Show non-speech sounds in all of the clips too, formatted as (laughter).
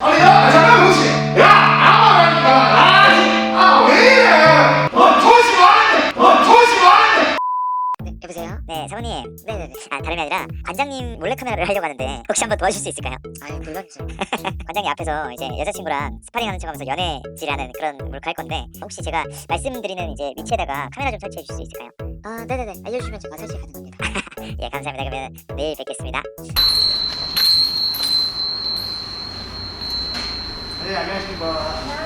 아니 야 잠깐 혹시 야 아마라니까 아왜 이래 어 조시 어 조시 네, 여보세요? 네, 사모님. 네네네. 아, 다름이 아니라 관장님 몰래카메라를 하려고 하는데 혹시 한번 도와주실 수 있을까요? 아니, 물론이죠. (laughs) 관장님 앞에서 이제 여자친구랑 스파링하는 척하면서 연애질하는 그런 몰카 할 건데 혹시 제가 말씀드리는 이제 위치에다가 카메라 좀 설치해 주실 수 있을까요? 아, 네네네. 알려주시면 제가 설치해 가는 겁니다. (laughs) 예, 감사합니다. 그러면 내일 뵙겠습니다. 네, 안녕하십니까.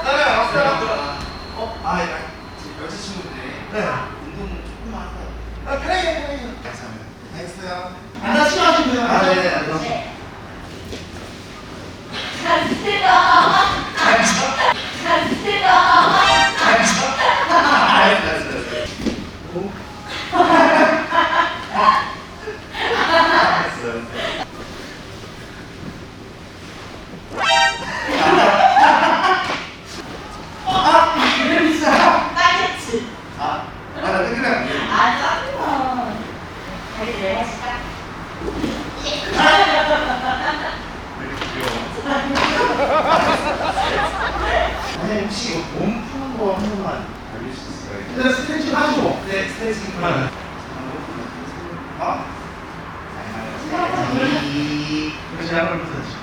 네 왔어요 어, 아, 야, 지금 여자친구분이 네 운동 조금만 하세요. 아, 편하게 편하게 감사합니다. 알겠어요. 돼요 아, 네, 네, 알겠습니다. 아, 혹시 몸 푸는 거 한 번만 알릴 수 있을까요? 일단 스트레칭 하시고 네, 스트레칭 네. 어? 이 그래서 양을 붙여주시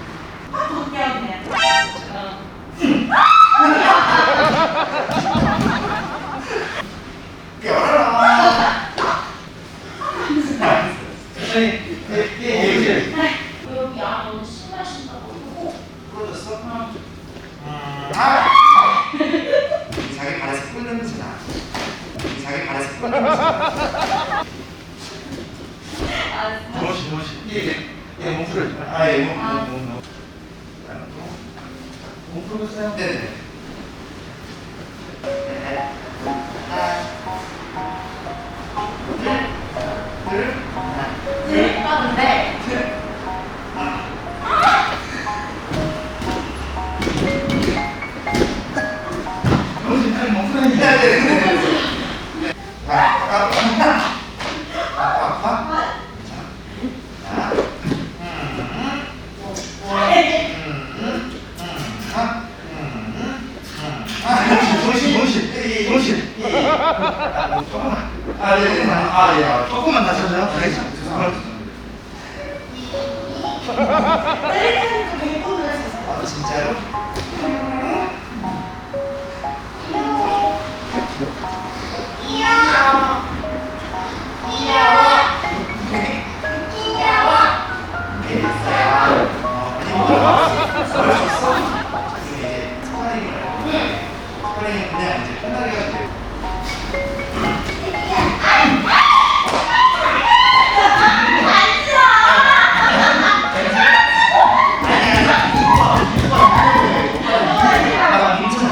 발에서 꿀 냄새 나. 조시 조시 예예 몸 풀어줘 아, 예, 뭐, 뭐, 뭐, 뭐. 몸 풀었어요 네네. 재밌다는데 51, 52. 조금만. 아, 네, 네, 아, 예. 조금만 낮춰줘요. 알겠죠? 아, 진짜요? 그냥 이제 편하게 해도 돼요. 아, 괜찮아.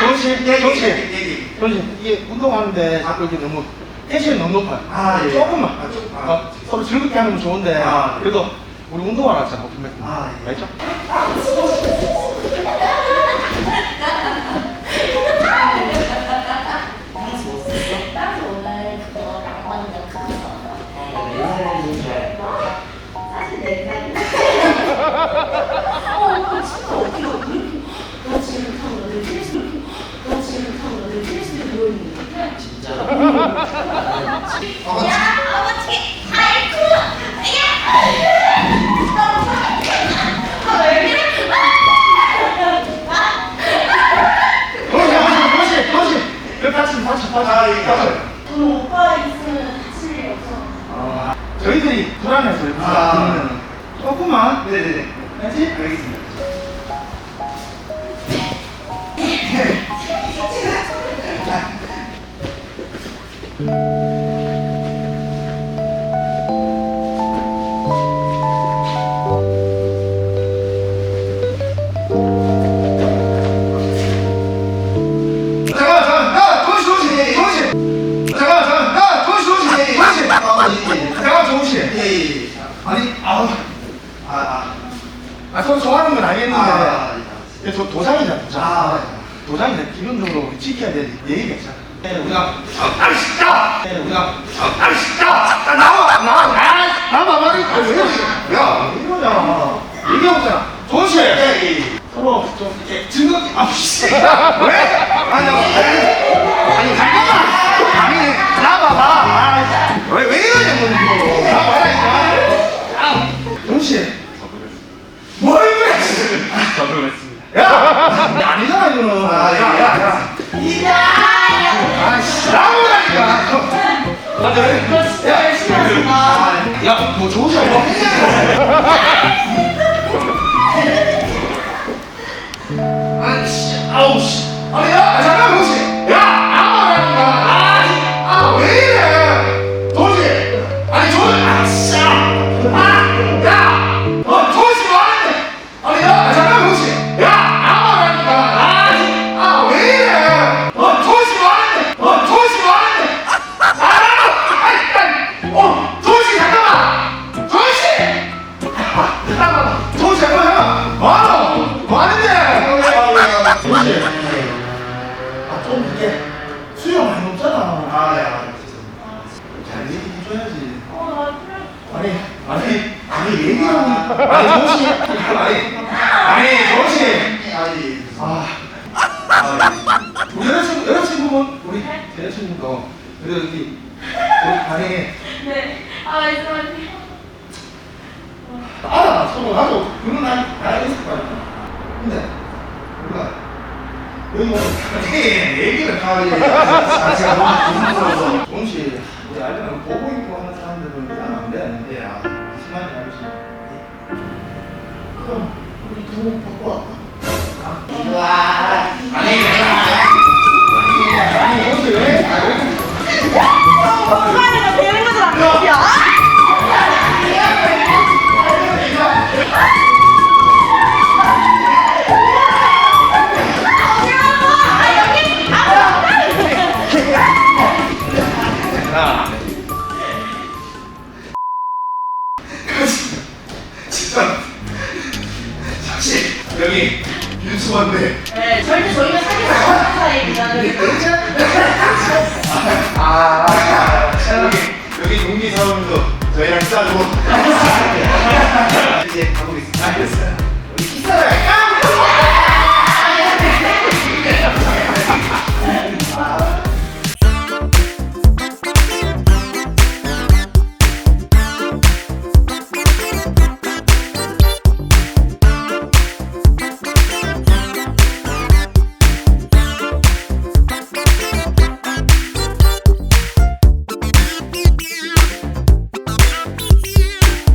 정신 이게 운동하는데 자꾸 이게 너무 텐션이 너무 높아요 아, 예. 조금만 아, 조금. 아. 어, 서로 즐겁게 하는 건 좋은데 아, 네. 그래도 우리 운동하러 왔잖아 오픈 매트 아, 예. 알죠? 저희들이 불안해서 아. 그러면 조금만 네네네. 알지? 알겠습니다. 잠 도, 도장이잖아, 도장. 아, 도장이잖아. 기본적으로 찍혀야 될 예의가 있잖아. 우리가, 아, 진짜! 우리가, 아, 진짜! 나와! 나와! 나와! 야, 뭐 좋은 소 아니, 아니, 얘기하고, 아니 도시, 아니, 아니 도시. 아니, 아, 아, 우리 여자친구, 여자친구분, 우리 여자친구도 그래도 여기 우리 반에 네. 아, 말씀하세요. 알아, 서로 나도 그런 날 알고 있을 거 아니야. 근데 우리가 여기 뭐 얘기를 가야지. 아 제가 너무 부끄러워서 말인지 알지? 그럼 우리 두분 바꿔 갈까? 와 아니 아니 사실 여기 윤수한데 네, 절대 저희가 사귀지 않는 사이입니다. 네. 아, 여기 여기 동기 사원도 저희랑 싸고